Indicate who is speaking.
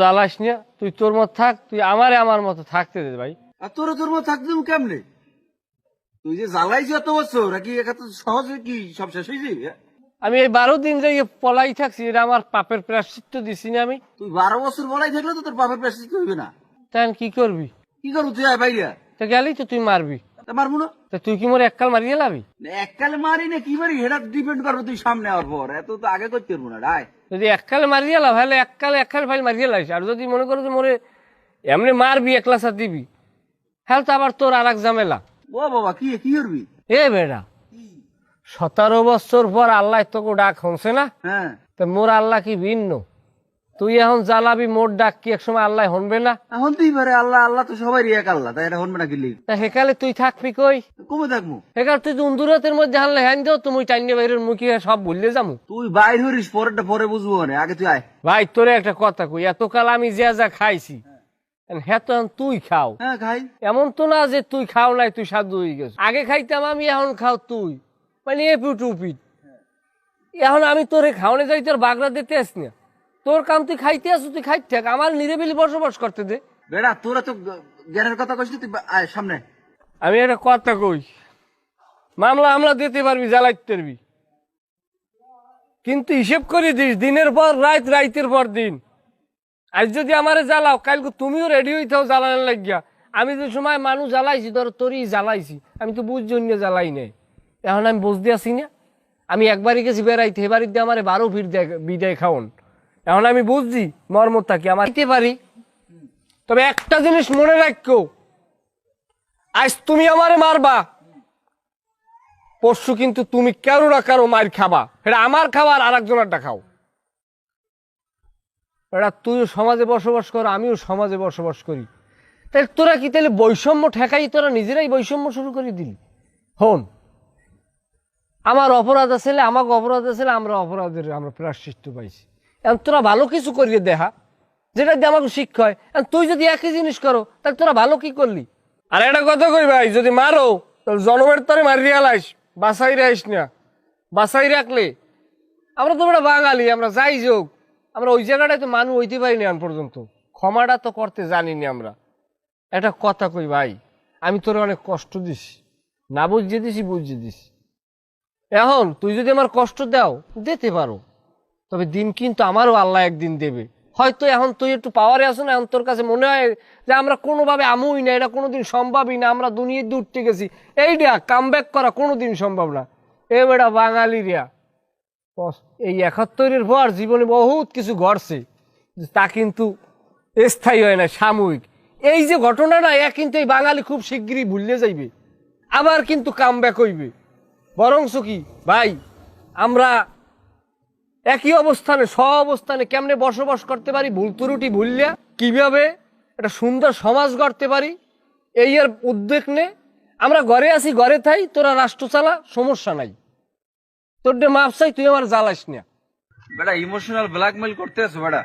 Speaker 1: জ্বালাস না তুই তোর মত থাক তুই আমারে আমার মতো থাকতে দে ভাই।
Speaker 2: আর তোর তোর মতো থাকতে তুমি কেমনে? তুই যে জ্বালাইছি এত বছর নাকি এত সহজে কি সব শেষ হয়ে
Speaker 1: আমি এই বারো দিন যে পলাই থাকছি এটা আমার পাপের প্রাশ্চিত্য দিছি না আমি।
Speaker 2: তুই বারো বছর বলাই থাকলে তো তোর পাপের প্রেসিস হইবে না।
Speaker 1: তাই কি করবি?
Speaker 2: কি করব তুই বাইরে
Speaker 1: তো গেলেই তো তুই মারবি।
Speaker 2: তা মারবো না।
Speaker 1: তা তুই কি মোর এককাল মারিয়ে লাবি?
Speaker 2: এককালে মারি না কি মারি? ডিপেন্ড করব তুই সামনে আওয়ার পর। এত তো আগে করতে পারব না রায়।
Speaker 1: যদি এককালে মারিয়ে লাভ তাহলে এককালে এককাল ফাইল মারিয়ে লাইস। আর যদি মনে করো যে মোরে এমনি মারবি একলা সাথ দিবি হ্যাঁ তো আবার তোর আর এক ঝামেলা।
Speaker 2: ও বাবা কি কি করবি?
Speaker 1: এ বেড়া সতেরো বছর পর আল্লাহ তোকে ডাক হনছে না?
Speaker 2: হ্যাঁ।
Speaker 1: তা মোর আল্লাহ কি ভিন্ন? তুই এখন জ্বালাবি মোট ডাক কি একসময় আল্লাহ হনবে না?
Speaker 2: এখন তুই পারে আল্লাহ আল্লাহ তো সবাই এক আল্লাহ তাই এটা হনবে না কিলি
Speaker 1: তা সেকালে তুই থাকবি কই?
Speaker 2: কমে থাকব।
Speaker 1: সেকাল তুই উন্দুরতের মধ্যে হানলে হ্যান দিও তুমি টাইনে বাইরের মুখে সব ভুললে যামু
Speaker 2: তুই বাইর হরিস পরেরটা পরে বুঝব না আগে তুই আয়।
Speaker 1: ভাই তোরে একটা কথা কই এতকাল আমি যা যা খাইছি হ্যাঁ তো তুই খাও।
Speaker 2: হ্যাঁ খাই।
Speaker 1: এমন তো না যে তুই খাও নাই তুই সাধু হয়ে গেছ। আগে খাইতাম আমি এখন খাও তুই। মানে এ পিট এখন আমি তোরে খাওয়ানে যাই তোর বাগড়া দিতে আস না তোর কাম তুই খাইতে আসু তুই খাইতে থাক। আমার নিরিবিলি বসবাস করতে দে।
Speaker 2: বেড়া তোরা তো জ্ঞানের কথা কইস তুই আয় সামনে।
Speaker 1: আমি একটা কথা কই। মামলা আমলা দিতে পারবি জ্বালাইতে পারবি। কিন্তু হিসেব করে দিস দিনের পর রাত রাইতের পর দিন। আজ যদি আমারে জ্বালাও কালকে তুমিও রেডি হইতেও জ্বালানোর লাগিয়া। আমি যে সময় মানুষ জ্বালাইছি ধর তোরই জ্বালাইছি আমি তো বুঝ জন্য জ্বালাই নাই। এখন আমি বুঝতে আসি না আমি একবারই গেছি বেড়াইতে এবারই দিয়ে আমার বারো দেয়- বিদায় খাওন। এখন আমি বুঝছি মর্মতা কি, আমার দিতে পারি। তবে একটা জিনিস মনে রাখো, আজ তুমি আমারে মারবা, পরশু কিন্তু তুমি কারও না কারও মার খাবা। এটা আমার খাবার, আর একজনেরটা খাও। এটা তুইও সমাজে বসবাস কর, আমিও সমাজে বসবাস করি। তাহলে তোরা কি, তাহলে বৈষম্য ঠেকাই, তোরা নিজেরাই বৈষম্য শুরু করে দিলি? হন, আমার অপরাধ আছে আমাকে অপরাধ আছে আমরা অপরাধের, আমরা প্রাশ্চিত্য পাইছি। এখন তোরা ভালো কিছু করিয়ে দেখা যেটা দিয়ে আমাকে শিক্ষা হয়। তুই যদি একই জিনিস করো, তাহলে তোরা ভালো কি করলি? আর একটা কথা কই ভাই, যদি মারো, তাহলে জনমের তরে মারিয়া লাইস বাসাই রাইস না। বাসাই রাখলে, আমরা তো আমরা বাঙালি, আমরা যাই যোগ, আমরা ওই জায়গাটায় তো মানুষ হইতে পারিনি এখন পর্যন্ত। ক্ষমাটা তো করতে জানিনি আমরা। একটা কথা কই ভাই, আমি তোর অনেক কষ্ট দিস, না বুঝিয়ে দিছি বুঝিয়ে দিস। এখন তুই যদি আমার কষ্ট দাও, দিতে পারো। তবে দিন কিন্তু আমারও আল্লাহ একদিন দেবে। হয়তো এখন তুই একটু পাওয়ারে আসো না, এখন তোর কাছে মনে হয় যে আমরা কোনোভাবে আমুই না, এটা কোনোদিন সম্ভবই না, আমরা দুনিয়ার উঠতে গেছি। এইটা কাম করা কোনোদিন সম্ভব না। এ বেটা বাঙালিরা এই একাত্তরের পর জীবনে বহুত কিছু ঘটছে, তা কিন্তু স্থায়ী হয় না, সাময়িক। এই যে ঘটনাটা, এ কিন্তু এই বাঙালি খুব শিগগিরই ভুললে যাইবে। আবার কিন্তু কাম ব্যাক হইবে। বরংস কি, ভাই, আমরা একই অবস্থানে, স্ব অবস্থানে কেমনে বসবাস করতে পারি? ভুল ত্রুটি ভুললিয়া কীভাবে একটা সুন্দর সমাজ গড়তে পারি? এই আর উদ্বেগ নে আমরা ঘরে আসি ঘরে থাই, তোরা রাষ্ট্র চালা, সমস্যা নাই। তোর মাপ চাই, তুই আমার জ্বালাস না।
Speaker 2: বেটা ইমোশনাল ব্ল্যাকমেল করতে আছো, বেটা।